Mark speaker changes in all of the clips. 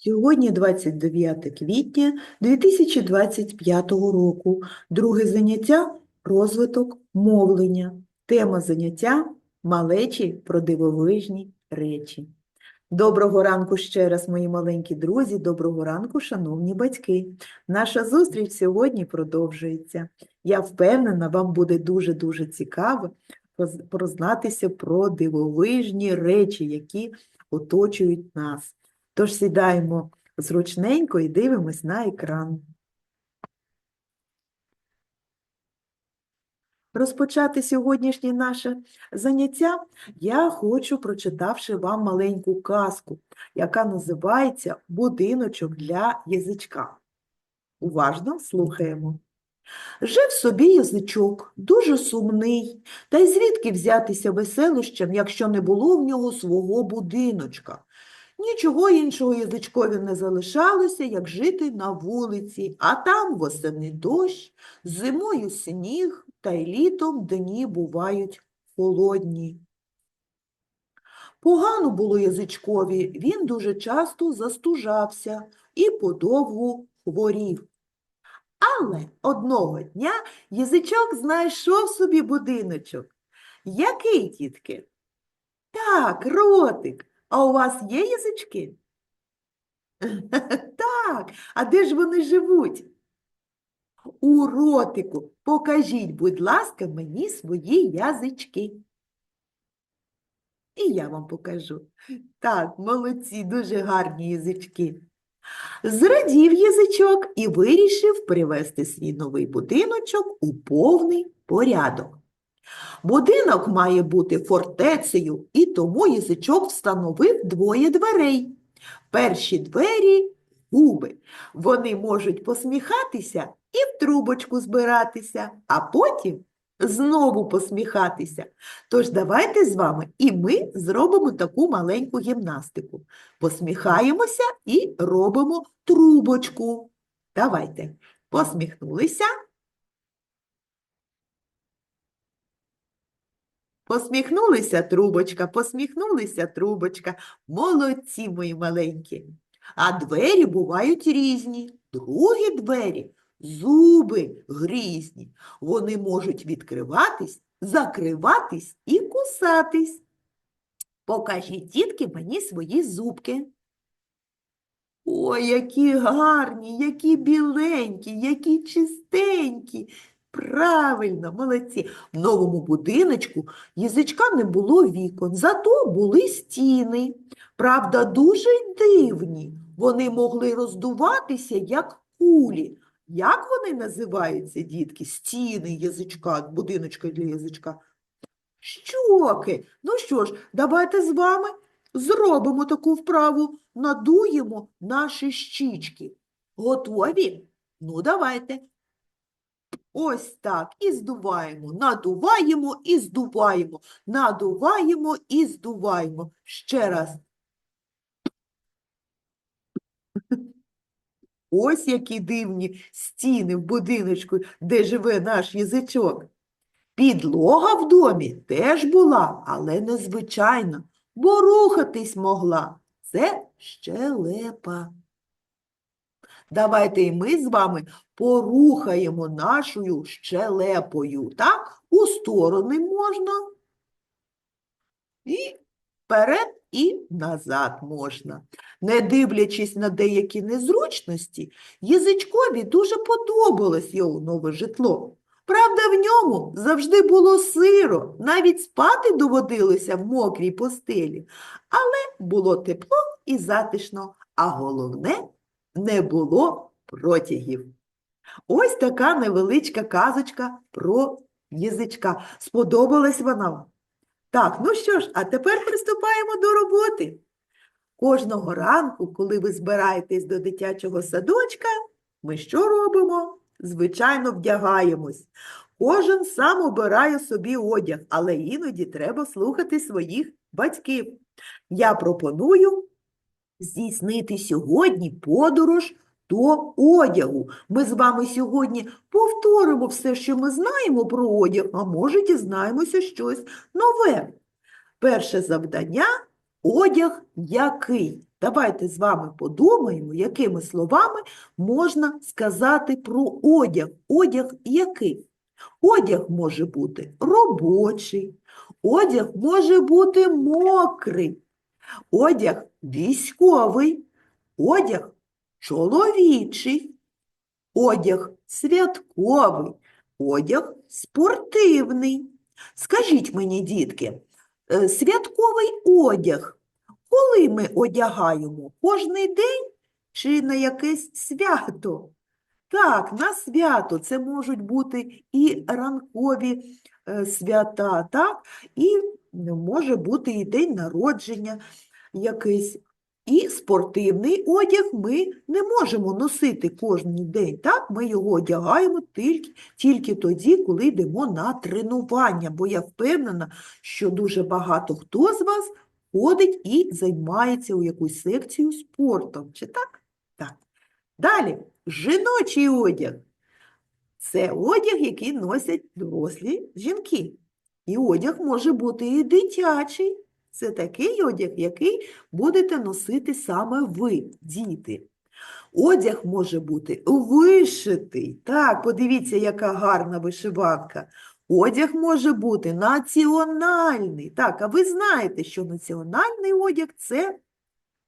Speaker 1: Сьогодні 29 квітня 2025 року. Друге заняття – розвиток мовлення. Тема заняття – малечі про дивовижні речі. Доброго ранку ще раз, мої маленькі друзі, доброго ранку, шановні батьки. Наша зустріч сьогодні продовжується. Я впевнена, вам буде дуже-дуже цікаво познатися про дивовижні речі, які оточують нас. Тож сідаємо зручненько і дивимось на екран. Розпочати сьогоднішнє наше заняття я хочу, прочитавши вам маленьку казку, яка називається «Будиночок для язичка». Уважно слухаємо. Жив собі язичок, дуже сумний, та й звідки взятися веселощам, якщо не було в нього свого будиночка. Нічого іншого язичкові не залишалося, як жити на вулиці, а там восени дощ, зимою сніг, та й літом дні бувають холодні. Погано було язичкові, він дуже часто застужався і подовгу хворів. Але одного дня язичок знайшов собі будиночок. Який, тітки? Так, ротик. А у вас є язички? Так, а де ж вони живуть? У ротику. Покажіть, будь ласка, мені свої язички. І я вам покажу. Так, молодці, дуже гарні язички. Зрадів язичок і вирішив привести свій новий будиночок у повний порядок. Будинок має бути фортецею, і тому язичок встановив двоє дверей. Перші двері – губи. Вони можуть посміхатися і в трубочку збиратися, а потім знову посміхатися. Тож давайте з вами і ми зробимо таку маленьку гімнастику. Посміхаємося і робимо трубочку. Давайте. Посміхнулися. Посміхнулися трубочка, посміхнулися трубочка. Молодці мої маленькі. А двері бувають різні. Другі двері зуби грізні. Вони можуть відкриватись, закриватись і кусатись. Покажіть, дітки, мені свої зубки. Ой, які гарні, які біленькі, які чистенькі. Правильно, молодці. В новому будиночку язичка не було вікон, зато були стіни. Правда, дуже дивні. Вони могли роздуватися, як кулі. Як вони називаються, дітки? Стіни язичка, будиночка для язичка? Щоки. Ну що ж, давайте з вами зробимо таку вправу, надуємо наші щічки. Готові? Ну, давайте. Ось так. І здуваємо. Надуваємо і здуваємо. Надуваємо і здуваємо. Ще раз. Ось які дивні стіни в будиночку, де живе наш язичок. Підлога в домі теж була, але незвичайна, бо рухатись могла. Це щелепа. Давайте і ми з вами порухаємо нашою щелепою, так? У сторони можна. І вперед, і назад можна. Не дивлячись на деякі незручності, язичкові дуже подобалось його нове житло. Правда, в ньому завжди було сиро, навіть спати доводилося в мокрій постелі, але було тепло і затишно, а головне – не було протягів. Ось така невеличка казочка про язичка. Сподобалась вона вам? Так, ну що ж, а тепер приступаємо до роботи. Кожного ранку, коли ви збираєтесь до дитячого садочка, ми що робимо? Звичайно, вдягаємось. Кожен сам обирає собі одяг, але іноді треба слухати своїх батьків. Я пропоную здійснити сьогодні подорож до одягу. Ми з вами сьогодні повторимо все, що ми знаємо про одяг, а може дізнаємося щось нове. Перше завдання Одяг який? Давайте з вами подумаємо, якими словами можна сказати про одяг. Одяг який? Одяг може бути робочий, одяг може бути мокрий, одяг військовий, одяг чоловічий, одяг святковий, одяг спортивний. Скажіть мені, дітки, е, святковий одяг, коли ми одягаємо? Кожний день чи на якесь свято? Так, на свято це можуть бути і ранкові е, свята, так, і може бути і день народження якийсь. І спортивний одяг ми не можемо носити кожен день, так? Ми його одягаємо тільки, тільки тоді, коли йдемо на тренування, бо я впевнена, що дуже багато хто з вас ходить і займається у якусь секцію спортом. Чи так? Так. Далі, жіночий одяг. Це одяг, який носять дорослі жінки. І одяг може бути і дитячий. Це такий одяг, який будете носити саме ви, діти. Одяг може бути вишитий. Так, подивіться, яка гарна вишиванка. Одяг може бути національний. Так, а ви знаєте, що національний одяг це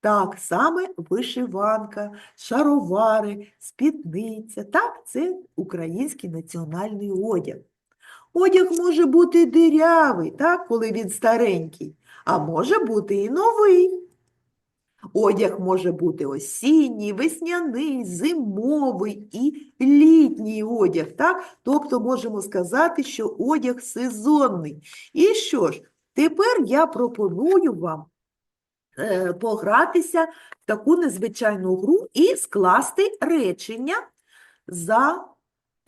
Speaker 1: так, саме вишиванка, шаровари, спідниця. Так, це український національний одяг. Одяг може бути дирявий, так, коли він старенький, а може бути і новий. Одяг може бути осінній, весняний, зимовий і літній одяг. Так? Тобто можемо сказати, що одяг сезонний. І що ж, тепер я пропоную вам е, погратися в таку незвичайну гру і скласти речення за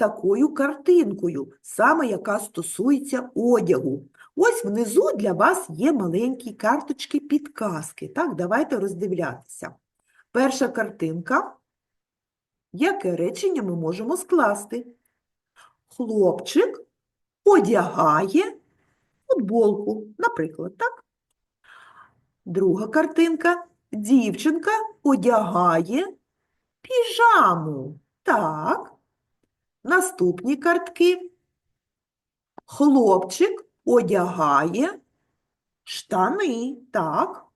Speaker 1: такою картинкою, саме яка стосується одягу. Ось внизу для вас є маленькі карточки підказки. Так, давайте роздивлятися. Перша картинка. Яке речення ми можемо скласти? Хлопчик одягає футболку, наприклад, так? Друга картинка. Дівчинка одягає піжаму. Так. Наступні картки. Хлопчик одягає штани. Так.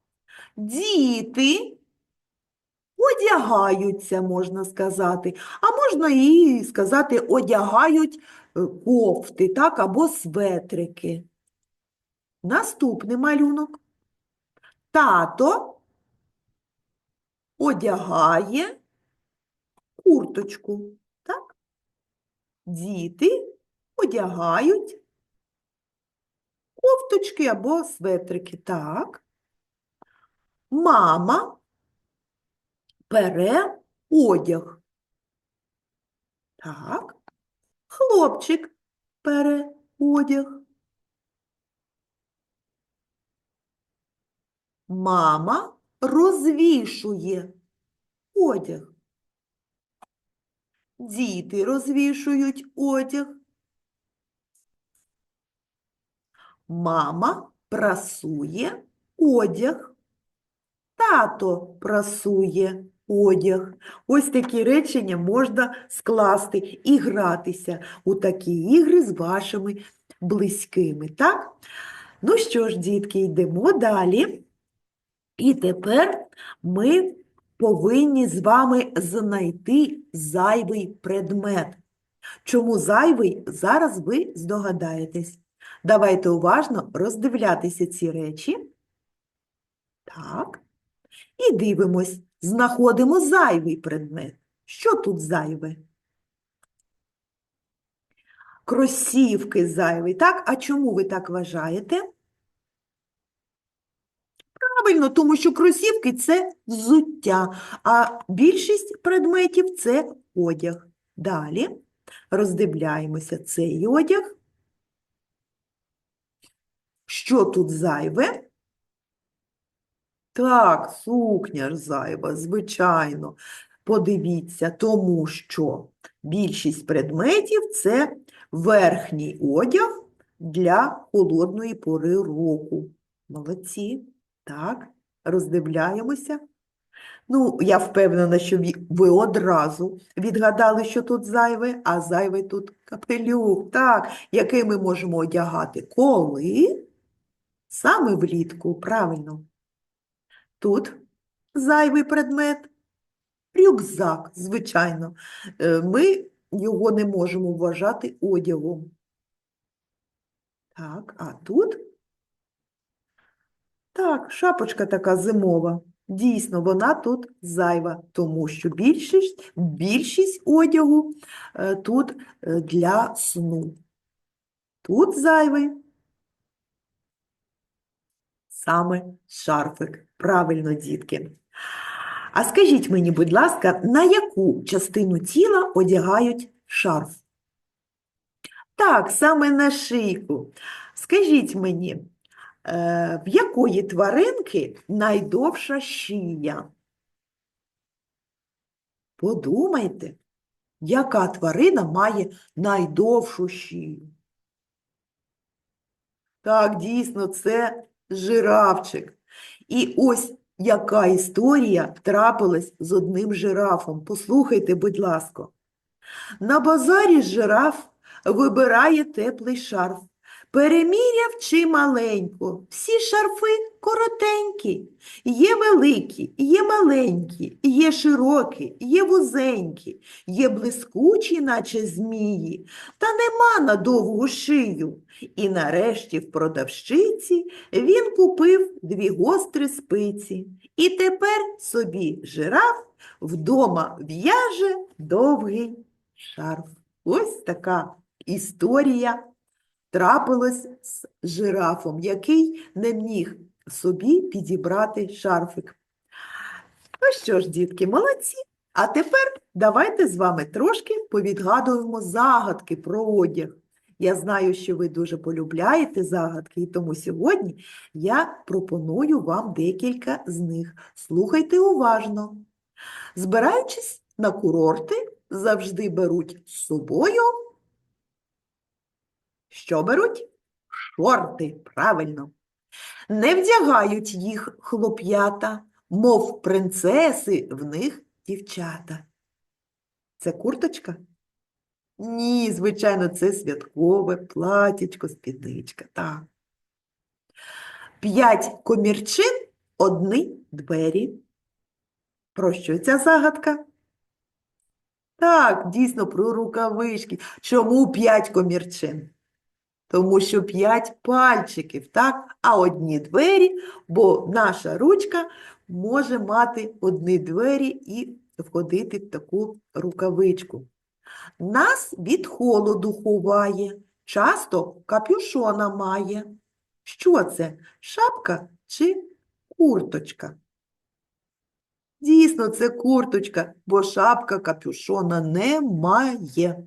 Speaker 1: Діти одягаються, можна сказати. А можна і сказати, одягають е, кофти, так, або светрики. Наступний малюнок. Тато одягає курточку. Діти одягають кофточки або светрики. Так. Мама бере одяг. Так. Хлопчик бере одяг. Мама розвішує одяг. Діти розвішують одяг. Мама прасує одяг. Тато прасує одяг. Ось такі речення можна скласти і гратися у такі ігри з вашими близькими. Так? Ну що ж, дітки, йдемо далі. І тепер ми повинні з вами знайти зайвий предмет. Чому зайвий, зараз ви здогадаєтесь. Давайте уважно роздивлятися ці речі. Так. І дивимось, знаходимо зайвий предмет. Що тут зайве? Кросівки зайвий, так? А чому ви так вважаєте? Правильно, тому що кросівки – це взуття, а більшість предметів – це одяг. Далі роздивляємося цей одяг. Що тут зайве? Так, сукня ж зайва, звичайно. Подивіться, тому що більшість предметів – це верхній одяг для холодної пори року. Молодці. Так. Роздивляємося. Ну, я впевнена, що ви одразу відгадали, що тут зайве, а зайвий тут капелюх, так, який ми можемо одягати. Коли? Саме влітку, правильно. Тут зайвий предмет. Рюкзак, звичайно. Е, Ми його не можемо вважати одягом. Так, а тут? Так, шапочка така зимова. Дійсно, вона тут зайва, тому що більшість, більшість одягу е, тут е, для сну. Тут зайвий саме шарфик. Правильно, дітки. А скажіть мені, будь ласка, на яку частину тіла одягають шарф? Так, саме на шийку. Скажіть мені, в якої тваринки найдовша шия? Подумайте, яка тварина має найдовшу шию? Так, дійсно, це жирафчик. І ось яка історія трапилась з одним жирафом. Послухайте, будь ласка. На базарі жираф вибирає теплий шарф. Переміряв чи маленько. Всі шарфи коротенькі. Є великі, є маленькі, є широкі, є вузенькі, є блискучі, наче змії, та нема на довгу шию. І нарешті в продавщиці він купив дві гострі спиці. І тепер собі жираф вдома в'яже довгий шарф. Ось така історія трапилась з жирафом, який не міг собі підібрати шарфик. Ну що ж, дітки, молодці. А тепер давайте з вами трошки повідгадуємо загадки про одяг. Я знаю, що ви дуже полюбляєте загадки, і тому сьогодні я пропоную вам декілька з них. Слухайте уважно. Збираючись на курорти, завжди беруть з собою. Що беруть? Шорти, правильно. Не вдягають їх хлоп'ята, мов принцеси в них дівчата. Це курточка? Ні, звичайно, це святкове платічко, спідничка, так. П'ять комірчин, одні двері. Про що ця загадка? Так, дійсно, про рукавички. Чому п'ять комірчин? Тому що п'ять пальчиків, так? А одні двері, бо наша ручка може мати одні двері і входити в таку рукавичку. Нас від холоду ховає, часто капюшона має. Що це? Шапка чи курточка? Дійсно, це курточка, бо шапка капюшона не має.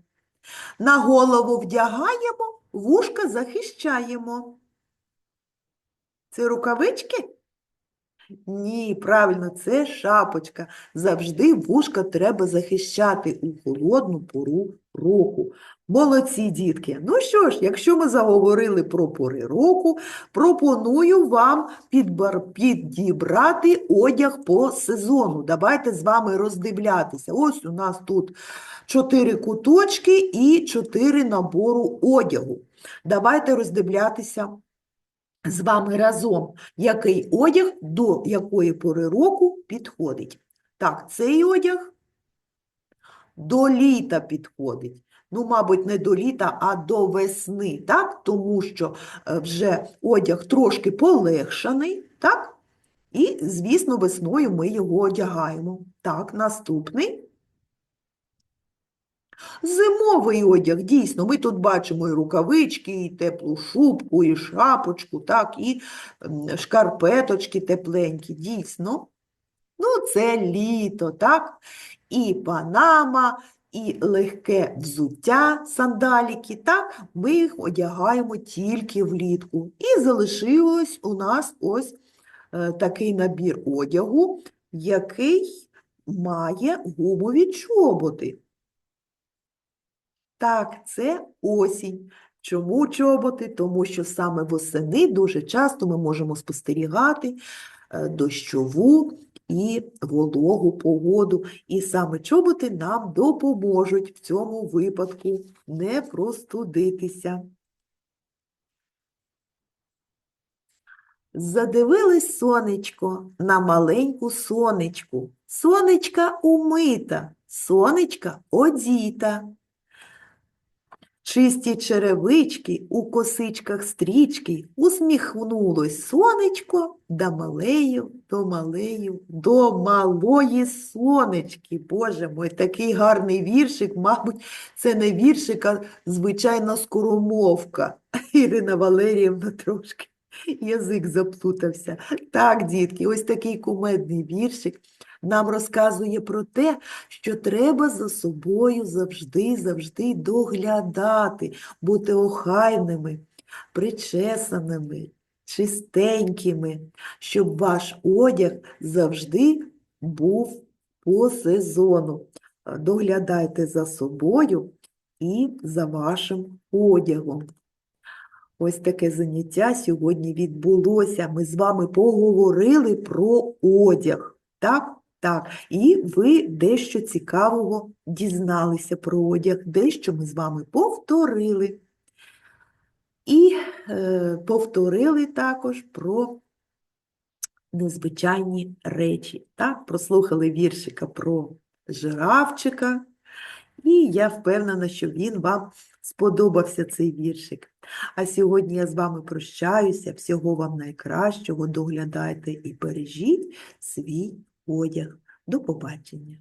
Speaker 1: На голову вдягаємо, вушка захищаємо. Це рукавички? Ні, правильно, це шапочка. Завжди вушка треба захищати у холодну пору року. Молодці, дітки. Ну що ж, якщо ми заговорили про пори року, пропоную вам підібрати одяг по сезону. Давайте з вами роздивлятися. Ось у нас тут чотири куточки і чотири набору одягу. Давайте роздивлятися з вами разом, який одяг до якої пори року підходить. Так, цей одяг до літа підходить. Ну, мабуть, не до літа, а до весни, так? Тому що е, вже одяг трошки полегшаний, так? І, звісно, весною ми його одягаємо. Так, наступний. Зимовий одяг, дійсно, ми тут бачимо і рукавички, і теплу шубку, і шапочку, так, і шкарпеточки тепленькі, дійсно. Ну, це літо, так? І панама, і легке взуття, сандаліки, так? Ми їх одягаємо тільки влітку. І залишилось у нас ось е, такий набір одягу, який має гумові чоботи. Так, це осінь. Чому чоботи? Тому що саме восени дуже часто ми можемо спостерігати е, дощову і вологу погоду. І саме чоботи нам допоможуть в цьому випадку не простудитися. Задивилось сонечко на маленьку сонечку. Сонечка умита, сонечка одіта. Чисті черевички, у косичках стрічки, усміхнулось сонечко до малею, до малею, до малої сонечки. Боже мой, такий гарний віршик, мабуть, це не віршик, а звичайна скоромовка. Ірина Валеріївна трошки язик заплутався. Так, дітки, ось такий кумедний віршик нам розказує про те, що треба за собою завжди, завжди доглядати, бути охайними, причесаними, чистенькими, щоб ваш одяг завжди був по сезону. Доглядайте за собою і за вашим одягом. Ось таке заняття сьогодні відбулося. Ми з вами поговорили про одяг. Так? Так. І ви дещо цікавого дізналися про одяг, дещо ми з вами повторили. І е, повторили також про незвичайні речі. Так? Прослухали віршика про жирафчика. І я впевнена, що він вам сподобався цей віршик. А сьогодні я з вами прощаюся. Всього вам найкращого. Доглядайте і бережіть свій одяг. До побачення.